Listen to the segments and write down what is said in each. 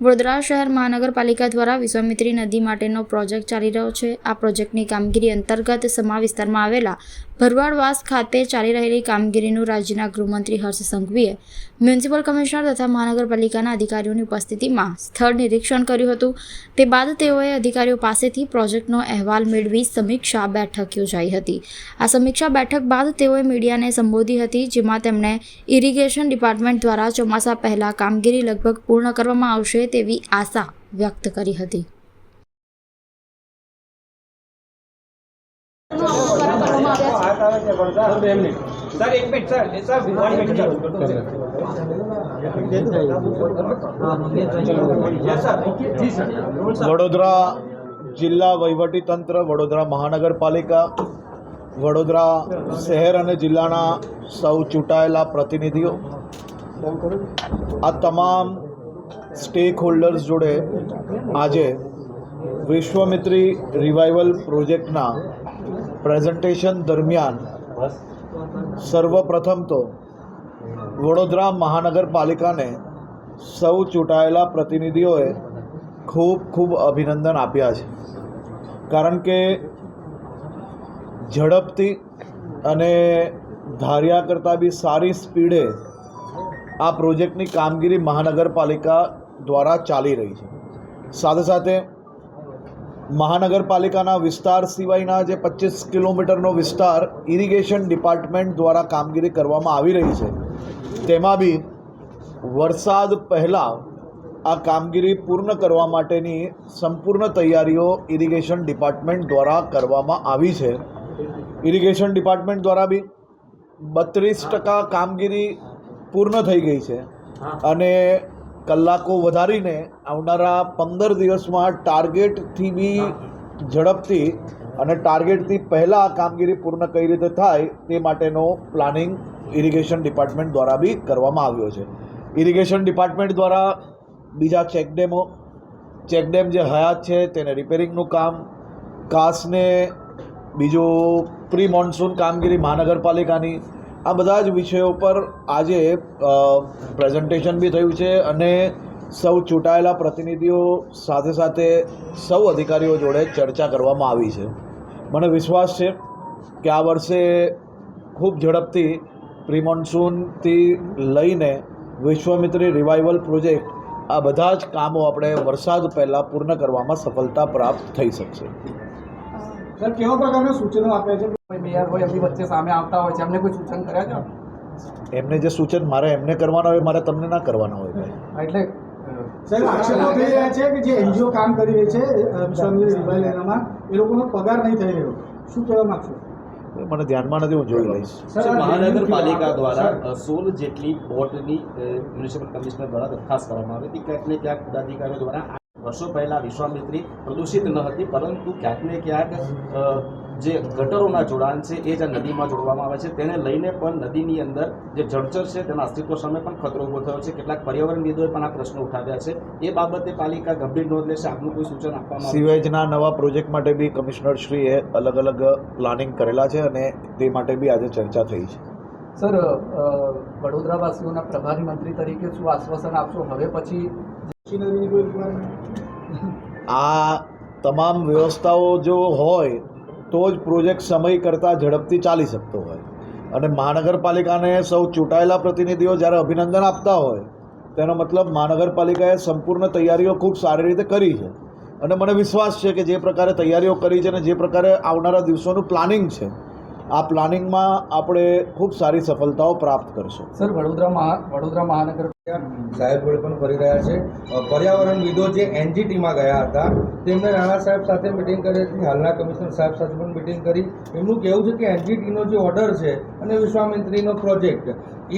વડોદરા શહેર મહાનગરપાલિકા દ્વારા વિશ્વામિત્રી નદી માટેનો પ્રોજેક્ટ ચાલી રહ્યો છે. આ પ્રોજેક્ટની કામગીરી અંતર્ગત સમા વિસ્તારમાં આવેલા ભરવાડવાસ ખાતે ચાલી રહેલી કામગીરીનું રાજ્યના ગૃહમંત્રી હર્ષ સંઘવીએ મ્યુનિસિપલ કમિશનર તથા મહાનગરપાલિકાના અધિકારીઓની ઉપસ્થિતિમાં સ્થળ નિરીક્ષણ કર્યું હતું. તે બાદ તેઓએ અધિકારીઓ પાસેથી પ્રોજેક્ટનો અહેવાલ મેળવી સમીક્ષા બેઠક યોજાઈ હતી. આ સમીક્ષા બેઠક બાદ તેઓએ મીડિયાને સંબોધી હતી, જેમાં તેમણે ઇરિગેશન ડિપાર્ટમેન્ટ દ્વારા ચોમાસા પહેલાં કામગીરી લગભગ પૂર્ણ કરવામાં આવશે તેવી આશા વ્યક્ત કરી હતી. સર એક minute sir. Sir one minute yes sir જી સર. વડોદરા જિલ્લા વહીવટી તંત્ર વડોદરા મહાનગરપાલિકા વડોદરા શહેર અને જિલ્લાના સૌ ચૂંટાયેલા પ્રતિનિધિઓ આ તમામ સ્ટેક હોલ્ડર્સ જોડે આજે વિશ્વમિત્રી રિવાઇવલ પ્રોજેક્ટના પ્રેઝન્ટેશન દરમિયાન સર્વપ્રથમ તો વડોદરા મહાનગરપાલિકાને સૌ ચૂંટાયેલા પ્રતિનિધિઓએ ખૂબ ખૂબ અભિનંદન આપ્યા છે. કારણ કે ઝડપથી અને ધાર્યા કરતાં બી સારી સ્પીડે આ પ્રોજેક્ટની કામગીરી મહાનગરપાલિકા દ્વારા ચાલી રહી છે. સાથે સાથે મહાનગરપાલિકાના વિસ્તાર સિવાયના જે પચીસ કિલોમીટરનો વિસ્તાર ઇરિગેશન ડિપાર્ટમેન્ટ દ્વારા કામગીરી કરવામાં આવી રહી છે તેમાં બી વરસાદ પહેલાં આ કામગીરી પૂર્ણ કરવા માટેની સંપૂર્ણ તૈયારીઓ ઇરિગેશન ડિપાર્ટમેન્ટ દ્વારા કરવામાં આવી છે. ઇરિગેશન ડિપાર્ટમેન્ટ દ્વારા બી બત્રીસ ટકા કામગીરી પૂર્ણ થઈ ગઈ છે અને કલાકો વધારીને આવનારા પંદર દિવસમાં ટાર્ગેટથી બી ઝડપથી અને ટાર્ગેટથી પહેલાં આ કામગીરી પૂર્ણ કઈ રીતે થાય તે માટેનો પ્લાનિંગ ઇરિગેશન ડિપાર્ટમેન્ટ દ્વારા બી કરવામાં આવ્યો છે. ઇરિગેશન ડિપાર્ટમેન્ટ દ્વારા બીજા ચેકડેમો ચેકડેમ જે હયાત છે તેને રિપેરિંગનું કામ કાસને બીજું પ્રી મોન્સૂન કામગીરી મહાનગરપાલિકાની આ બધા જ વિષયો પર આજે પ્રેઝન્ટેશન બી થયું છે અને સૌ ચૂંટાયેલા પ્રતિનિધિઓ સાથે સાથે સૌ અધિકારીઓ જોડે ચર્ચા કરવામાં આવી છે. મને વિશ્વાસ છે કે આ વર્ષે ખૂબ ઝડપથી પ્રી મોન્સૂનથી લઈને વિશ્વમિત્રી રિવાઇવલ પ્રોજેક્ટ, આ બધા જ કામો આપણે વરસાદ પહેલાં પૂર્ણ કરવામાં સફળતા પ્રાપ્ત થઈ શકશે. સર કેવા પ્રકારના સૂચનો આપ્યા છે? કોઈ મેયર હોય એમની વચ્ચે સામે આવતા હોય છે. એમને કોઈ સૂચન કર્યા છે? એમને જે સૂચન મારે એમને કરવાના હોય મારે તમને ના કરવાના હોય ભાઈ. એટલે સાહેબ આક્ષેપો થઈ રહ્યા છે કે જે એનજીઓ કામ કરી રહી છે અ, રિવાઇલ એનામાં એ લોકોનો પગાર નહીં થઈ રહ્યો. શું કહેવા માંગશો? મને ધ્યાનમાં નથી હું જોઈ લઈશ. મહાનગરપાલિકા દ્વારા સોળ જેટલી બોટની મ્યુનિસિપલ કમિશનર દ્વારા દરખાસ્ત કરવામાં આવી હતી. ક્યાંક ને ક્યાંક પદાધિકારીઓ દ્વારા વર્ષો પહેલા વિશ્વામિત્રી પ્રદૂષિત ન હતી પરંતુ ક્યાંક ને ક્યાંક જે ગટરોના જોડાણ છે એ જ આ નદીમાં જોડવામાં આવે છે. તેને લઈને પણ નદીની અંદર જે જળચર છે તેના અસ્તિત્વ સામે પણ ખતરો ઊભો થયો છે. કેટલાક પર્યાવરણવિદોએ પણ આ પ્રશ્નો ઉઠાવ્યા છે. એ બાબતે પાલિકા ગંભીર નોંધ લેશે. આપનું કોઈ સૂચન આપવામાં સિવેજના નવા પ્રોજેક્ટ માટે બી કમિશનર શ્રીએ અલગ અલગ પ્લાનિંગ કરેલા છે અને તે માટે બી આજે ચર્ચા થઈ છે. સર વડોદરાવાસીઓના પ્રભારી મંત્રી તરીકે શું આશ્વાસન આપશો? હવે પછી મશીનરીની કોઈ રિક્વાયરમેન્ટ આ તમામ વ્યવસ્થાઓ જો હોય તો જ પ્રોજેક્ટ સમય કરતાં ઝડપથી ચાલી શકતો હોય. અને મહાનગરપાલિકાને સૌ ચૂંટાયેલા પ્રતિનિધિઓ જ્યારે અભિનંદન આપતા હોય તેનો મતલબ મહાનગરપાલિકાએ સંપૂર્ણ તૈયારીઓ ખૂબ સારી રીતે કરી છે. અને મને વિશ્વાસ છે કે જે પ્રકારે તૈયારીઓ કરી છે અને જે પ્રકારે આવનારા દિવસોનું પ્લાનિંગ છે આ પ્લાનિંગમાં આપણે ખૂબ સારી સફળતાઓ પ્રાપ્ત કરશું. સર વડોદરા મહા વડોદરા મહાનગર સાહેબ જોડે પણ ફરી રહ્યા છે. પર્યાવરણવિદો જે એનજીટીમાં ગયા હતા તેમણે રાણા સાહેબ સાથે મિટિંગ કરી હતી. હાલના કમિશનર સાહેબ સાથે પણ મિટિંગ કરી. એમનું કહેવું છે કે એનજીટીનો જે ઓર્ડર છે અને વિશ્વામિત્રીનો પ્રોજેક્ટ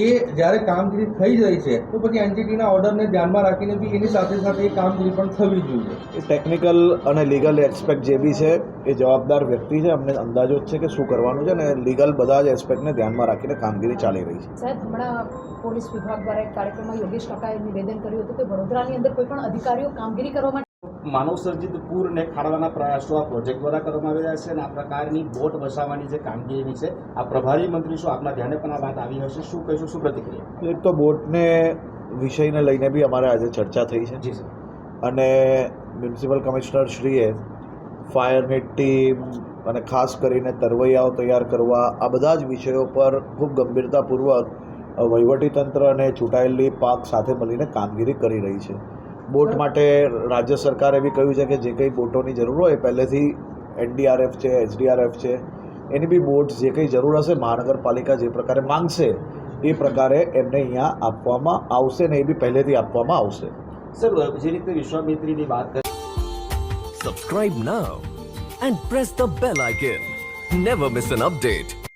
એ જ્યારે કામગીરી થઈ રહી છે તો પછી એનજીટીના ઓર્ડરને ધ્યાનમાં રાખીને બી એની સાથે સાથે એ કામગીરી પણ થવી જોઈએ. એ ટેકનિકલ અને લીગલ એસ્પેક્ટ જે બી છે એ જવાબદાર વ્યક્તિ છે. અમને અંદાજો જ છે કે શું કરવાનું છે અને લીગલ બધા જ એસ્પેક્ટને ધ્યાનમાં રાખીને કામગીરી ચાલી રહી છે. સાહેબ હમણાં પોલીસ વિભાગ દ્વારા એક યોગેશ કાકાએ નિવેદન કર્યું હતું કે વડોદરાની અંદર કોઈ પણ અધિકારીઓ કામગીરી કરવા માટે માનવસર્જિત પૂરને ખાળવાના પ્રયાસો આ પ્રોજેક્ટ દ્વારા કરવામાં આવી રહ્યા છે અને આ પ્રકારની બોટ વસાવવાની જે કામગીરી છે આ પ્રભારી મંત્રી શું આપના ધ્યાને પણ આ વાત આવી હશે? શું કહીશું? શું પ્રતિક્રિયા? એક તો બોટને વિષયને લઈને બી અમારે આજે ચર્ચા થઈ છે. જી સર. અને મ્યુનિસિપલ કમિશનર શ્રીએ ફાયરની ટીમ અને ખાસ કરીને તરવૈયાઓ તૈયાર કરવા આ બધા જ વિષયો પર ખૂબ ગંભીરતાપૂર્વક વહીવટીતંત્ર અને ચૂંટાયેલી પાક સાથે મળીને કામગીરી કરી રહી છે. બોટ માટે રાજ્ય સરકારે બી કહ્યું છે કે જે કંઈ બોટોની જરૂર હોય પહેલેથી એનડીઆરએફ છે એચડીઆરએફ છે એની બી બોટ જે કંઈ જરૂર હશે મહાનગરપાલિકા જે પ્રકારે માંગશે એ પ્રકારે એમને અહીંયા આપવામાં આવશે ને એ બી પહેલેથી આપવામાં આવશે. સર જે રીતે વિશ્વામિત્રીની વાત કરી subscribe now and press the bell icon never miss an update.